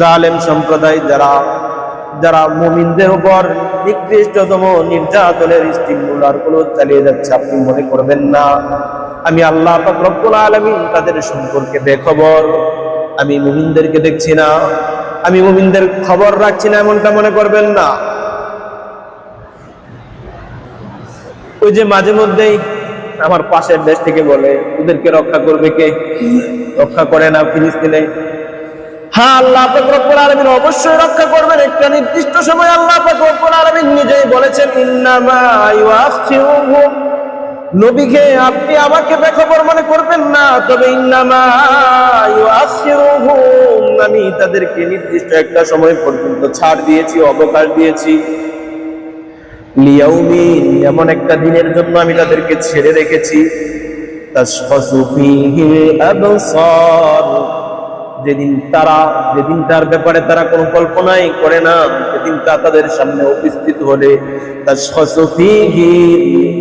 জালেম সম্প্রদায় যারা যারা মুমিনদের উপর নিকৃষ্টতম নির্যাতনের স্টিমুলারগুলো চালিয়ে যাচ্ছে, আপনি মনে করবেন না। আমি আল্লাহ রব্বুল আলামিন তাদের সম্পর্কে বেখবর। আমি মুমিনদেরকে দেখছি না। আমি মুমিনদের খবর রাখছি না, এমনটা মনে করবেন না। ওই যে মাঝে মধ্যেই আমার পাশের দেশ থেকে বলে ওদেরকে রক্ষা করবে কে? রক্ষা করে না ফিলিস্তিনে। হ্যাঁ আল্লাহ রব্বুল আলামিন অবশ্যই রক্ষা করবেন। একটা নির্দিষ্ট সময় আল্লাহ রব্বুল আলামিন নিজেই বলেছেন নবীকে আপনি আমাকে বেখবর মনে করবেন না, তবে আমি তাদেরকে নির্দিষ্ট একটা সময় পর্যন্ত ছাড় দিয়েছি, অবকাশ দিয়েছি। লিয়াউমিন, এমন একটা দিনের জন্য আমি তাদেরকে ছেড়ে রেখেছি। তাশখাসু ফীহিল আবসার। যেদিন তারা, যেদিন তার ব্যাপারে তারা কোনো কল্পনাই করে না যেদিন তা তাদের সামনে উপস্থিত হলে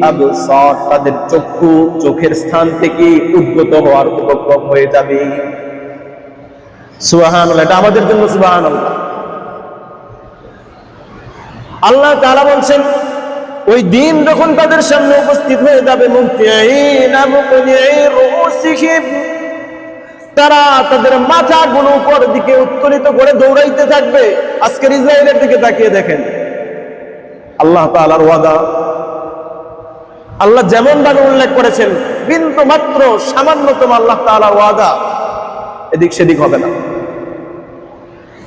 আবসার, তাদের চক্ষু চোখের স্থান থেকে উদ্গত হওয়ার উপক্রম হয়ে যাবে। সুবহানাল্লাহ, এটা আমাদের জন্য সুবহানাল্লাহ। আল্লাহ তারা বলছেন, ওই দিন যখন তাদের সামনে উপস্থিত হয়ে যাবে রুউসিহিম। তারা তাদের মাথাগুলো উপর দিকে উত্তোলিত করে দৌড়াইতে থাকবে। আজকের ইসরায়েলের দিকে তাকিয়ে দেখেন। আল্লাহ তাআলার ওয়াদা। আল্লাহ যেমন ভাবে উল্লেখ করেছেন, বিন্দু মাত্র সামান্যতম আল্লাহ তাআলার ওয়াদা। এদিক সেদিক হবে না।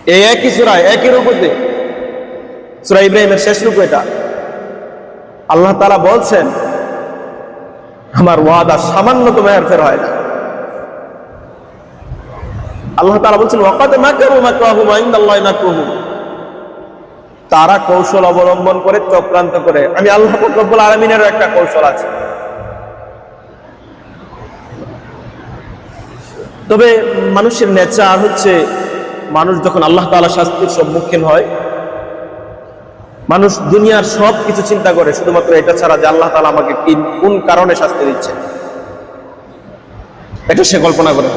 এই একই সুরায় একই রূপতে সুরা ইব্রাহিমের শেষ রূপ এটা। আল্লাহ তারা বলছেন, আমার ওয়াদা সামান্যতম হেরফের হয় না। আল্লাহ তারা বলছেন তারা কৌশল অবলম্বন করে, চক্রান্ত করে। আমি আল্লাহ রব্বুল আলামিনেরও একটা কৌশল আছে। তবে মানুষের নেচার হচ্ছে, মানুষ যখন আল্লাহ তাআলা শাস্তির সম্মুখীন হয়, মানুষ দুনিয়ার সব কিছু চিন্তা করে, শুধুমাত্র এটা ছাড়া যে আল্লাহ তালা আমাকে কোন কারণে শাস্তি দিচ্ছে এটা সে কল্পনা করে।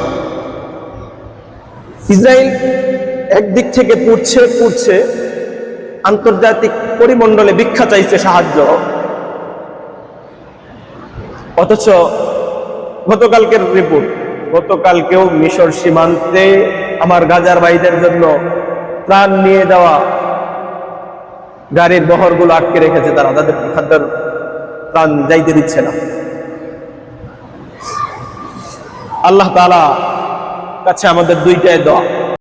ইসরায়েল একদিক থেকে পুড়ছে পুড়ছে, আন্তর্জাতিক পরিমণ্ডলে ভিক্ষা চাইছে সাহায্য। অথচ গতকালকের রিপোর্ট গতকালকেও মিশর সীমান্তে আমার গাজার ভাইদের জন্য প্রাণ নিয়ে যাওয়া গাড়ির বহরগুলো আটকে রেখেছে তারা, তাদের খাদ্যের প্রাণ যাইতে দিচ্ছে না। আল্লাহ তালা কাছে আমাদের দুইটাই দোয়া